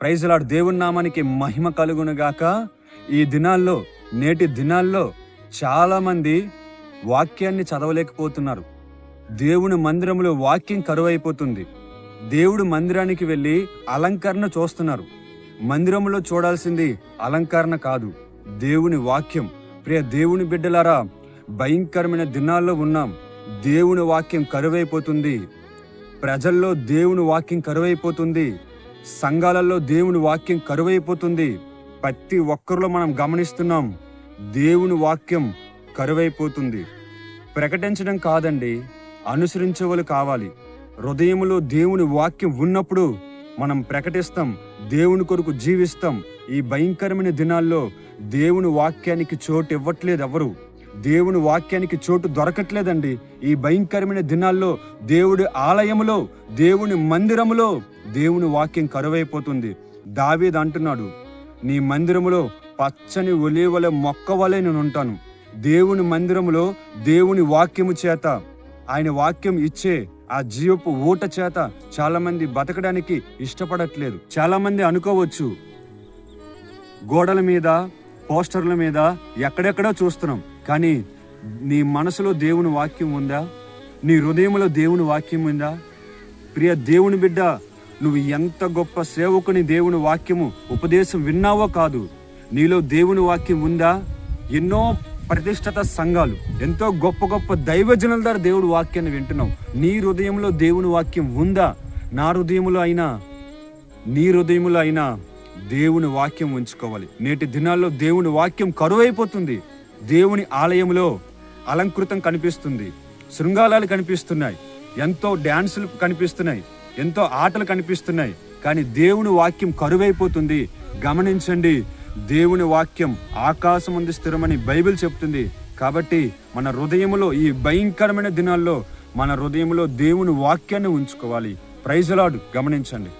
ప్రైజలాడు దేవుని నామానికి మహిమ కలుగునుగాక. ఈ దినాల్లో నేటి దినాల్లో చాలామంది వాక్యాన్ని చదవలేకపోతున్నారు. దేవుని మందిరంలో వాక్యం కరువైపోతుంది. దేవుడు మందిరానికి వెళ్ళి అలంకరణ చూస్తున్నారు. మందిరంలో చూడాల్సింది అలంకరణ కాదు దేవుని వాక్యం. ప్రియ దేవుని బిడ్డలారా భయంకరమైన దినాల్లో ఉన్నాం. దేవుని వాక్యం కరువైపోతుంది. ప్రజల్లో దేవుని వాక్యం కరువైపోతుంది. సంఘాలలో దేవుని వాక్యం కరువైపోతుంది. ప్రతి ఒక్కరిలో మనం గమనిస్తున్నాం దేవుని వాక్యం కరువైపోతుంది. ప్రకటించడం కాదండి అనుసరించవలు కావాలి. హృదయంలో దేవుని వాక్యం ఉన్నప్పుడు మనం ప్రకటిస్తాం దేవుని కొరకు జీవిస్తాం. ఈ భయంకరమైన దినాల్లో దేవుని వాక్యానికి చోటు ఇవ్వట్లేదు ఎవరు. దేవుని వాక్యానికి చోటు దొరకట్లేదండి. ఈ భయంకరమైన దినాల్లో దేవుడి ఆలయములో దేవుని మందిరములో దేవుని వాక్యం కరువైపోతుంది. దావీద్ అంటున్నాడు నీ మందిరములో పచ్చని ఒలివల మొక్క వలె నేను ఉంటాను దేవుని మందిరములో దేవుని వాక్యము చేత ఆయన వాక్యం ఇచ్చే ఆ జీవపు ఊట చేత చాలామంది బతకడానికి ఇష్టపడట్లేదు. చాలామంది అనుకోవచ్చు గోడల మీద పోస్టర్ల మీద ఎక్కడెక్కడో చూస్తున్నాం. కానీ నీ మనసులో దేవుని వాక్యం ఉందా? నీ హృదయంలో దేవుని వాక్యం ఉందా? ప్రియ దేవుని బిడ్డ నువ్వు ఎంత గొప్ప సేవకుని దేవుని వాక్యము ఉపదేశం విన్నావో కాదు. నీలో దేవుని వాక్యం ఉందా? ఎన్నో ప్రతిష్టత సంఘాలు ఎంతో గొప్ప గొప్ప దైవజనుల ద్వారా దేవుడి వాక్యాన్ని వింటున్నావు నీ హృదయంలో దేవుని వాక్యం ఉందా? నా హృదయములో అయినా నీ హృదయములో అయినా దేవుని వాక్యం ఉంచుకోవాలి. నేటి దినాల్లో దేవుని వాక్యం కరువైపోతుంది. దేవుని ఆలయంలో అలంకృతం కనిపిస్తుంది. శృంగాలాలు కనిపిస్తున్నాయి. ఎంతో డ్యాన్సులు కనిపిస్తున్నాయి. ఎంతో ఆటలు కనిపిస్తున్నాయి. కానీ దేవుని వాక్యం కరువైపోతుంది. గమనించండి దేవుని వాక్యం ఆకాశం ఉంది స్థిరమని బైబిల్ చెప్తుంది. కాబట్టి మన హృదయములో ఈ భయంకరమైన దినాల్లో మన హృదయంలో దేవుని వాక్యాన్ని ఉంచుకోవాలి. ప్రైజలాడు గమనించండి.